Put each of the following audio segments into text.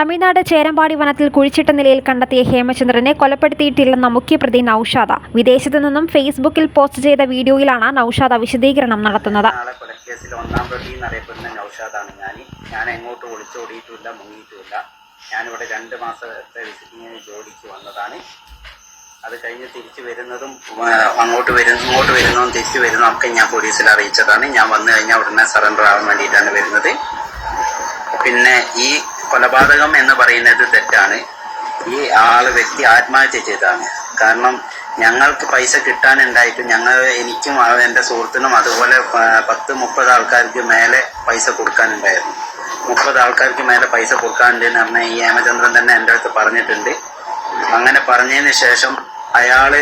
തമിഴ്നാട് ചേരമ്പാടി വനത്തിൽ കുഴിച്ചിട്ട നിലയിൽ കണ്ടെത്തിയ ഹേമചന്ദ്രനെ കൊലപ്പെടുത്തിയിട്ടില്ലെന്ന മുഖ്യപ്രതി നൌഷാദ. വിദേശത്തു നിന്നും ഫേസ്ബുക്കിൽ പോസ്റ്റ് ചെയ്ത വീഡിയോയിലാണ് നൌഷാദ വിശദീകരണം നടത്തുന്നത്. ഒന്നാം ഞാൻ ഞാനിവിടെ രണ്ട് മാസത്തെ വിസിറ്റിങ്ങിന് ജോലിക്ക് വന്നതാണ്. അത് കഴിഞ്ഞ് തിരിച്ചു വരുന്നതും അങ്ങോട്ട് വരുന്ന ഇങ്ങോട്ട് വരുന്നതും തിരിച്ചു വരുന്നതും ഒക്കെ ഞാൻ പോലീസിൽ അറിയിച്ചതാണ്. ഞാൻ വന്നു കഴിഞ്ഞാൽ ഉടനെ സറണ്ടർ ആവാൻ വേണ്ടിയിട്ടാണ് വരുന്നത്. പിന്നെ ഈ കൊലപാതകം എന്ന് പറയുന്നത് തെറ്റാണ്. ഈ ആൾ വ്യക്തി ആത്മഹത്യ ചെയ്തതാണ്. കാരണം ഞങ്ങൾക്ക് പൈസ കിട്ടാനുണ്ടായിട്ട് ഞങ്ങൾ എനിക്കും എന്റെ സുഹൃത്തിനും അതുപോലെ പത്ത് മുപ്പത് ആൾക്കാർക്ക് മേലെ പൈസ കൊടുക്കാനുണ്ടായിരുന്നു. മുപ്പത് ആൾക്കാർക്ക് മേലെ പൈസ കൊടുക്കാനുണ്ട് എന്ന് പറഞ്ഞാൽ ഈ ഹേമചന്ദ്രൻ തന്നെ എന്റെ അടുത്ത് പറഞ്ഞിട്ടുണ്ട്. അങ്ങനെ പറഞ്ഞതിന് ശേഷം അയാൾ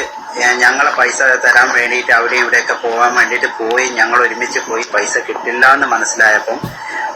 ഞങ്ങളെ പൈസ തരാൻ വേണ്ടിയിട്ട് അവിടെ ഇവിടെയൊക്കെ പോകാൻ വേണ്ടിയിട്ട് പോയി. ഞങ്ങൾ ഒരുമിച്ച് പോയി പൈസ കിട്ടില്ല എന്ന് മനസ്സിലായപ്പം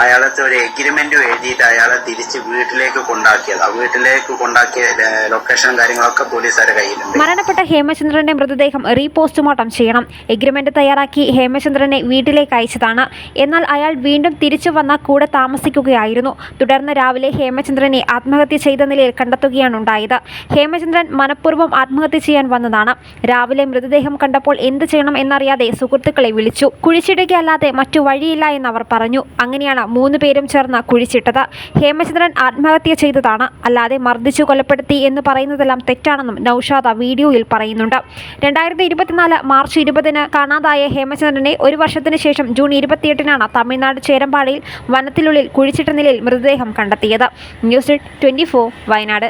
അയാളത്തെ ഒരു എഗ്രിമെന്റ് എഴുതിയിട്ട് അയാളെ തിരിച്ച് വീട്ടിലേക്ക് കൊണ്ടാക്കിയത്. ആ വീട്ടിലേക്ക് കൊണ്ടാക്കിയ ലൊക്കേഷൻ കാര്യങ്ങളൊക്കെ പോലീസുകാരുടെ കയ്യിലുണ്ട്. മരണപ്പെട്ട ഹേമചന്ദ്രന്റെ മൃതദേഹം റീപോസ്റ്റ്മോർട്ടം ചെയ്യണം. എഗ്രിമെന്റ് തയ്യാറാക്കി ഹേമചന്ദ്രനെ വീട്ടിലേക്ക് അയച്ചതാണ്. എന്നാൽ അയാൾ വീണ്ടും തിരിച്ചു വന്ന കൂടെ താമസിക്കുകയായിരുന്നു. തുടർന്ന് രാവിലെ ഹേമചന്ദ്രനെ ആത്മഹത്യ ചെയ്ത നിലയിൽ കണ്ടെത്തുകയാണ് ഉണ്ടായത്. ഹേമചന്ദ്രൻ മനഃപൂർവം ആത്മഹത്യ ചെയ്യാൻ വന്നതാണ്. രാവിലെ മൃതദേഹം കണ്ടപ്പോൾ എന്ത് ചെയ്യണം എന്നറിയാതെ സുഹൃത്തുക്കളെ വിളിച്ചു. കുഴിച്ചിടുകയല്ലാതെ മറ്റു വഴിയില്ല എന്നവർ പറഞ്ഞു. അങ്ങനെയാണ് മൂന്ന് പേരും ചേർന്ന് കുഴിച്ചിട്ടത്. ഹേമചന്ദ്രൻ ആത്മഹത്യ ചെയ്തതാണ്. അല്ലാതെ മർദ്ദിച്ചു കൊലപ്പെടുത്തി എന്ന് പറയുന്നതെല്ലാം തെറ്റാണെന്നും നൌഷാദ വീഡിയോയിൽ പറയുന്നുണ്ട്. രണ്ടായിരത്തി ഇരുപത്തിനാല് മാർച്ച് ഇരുപതിന് കാണാതായ ഹേമചന്ദ്രനെ ഒരു വർഷത്തിന് ശേഷം ജൂൺ ഇരുപത്തിയെട്ടിനാണ് തമിഴ്നാട് ചേരമ്പാടിയിൽ വനത്തിനുള്ളിൽ കുഴിച്ചിട്ട നിലയിൽ മൃതദേഹം കണ്ടെത്തിയത്. News twenty Wayanad.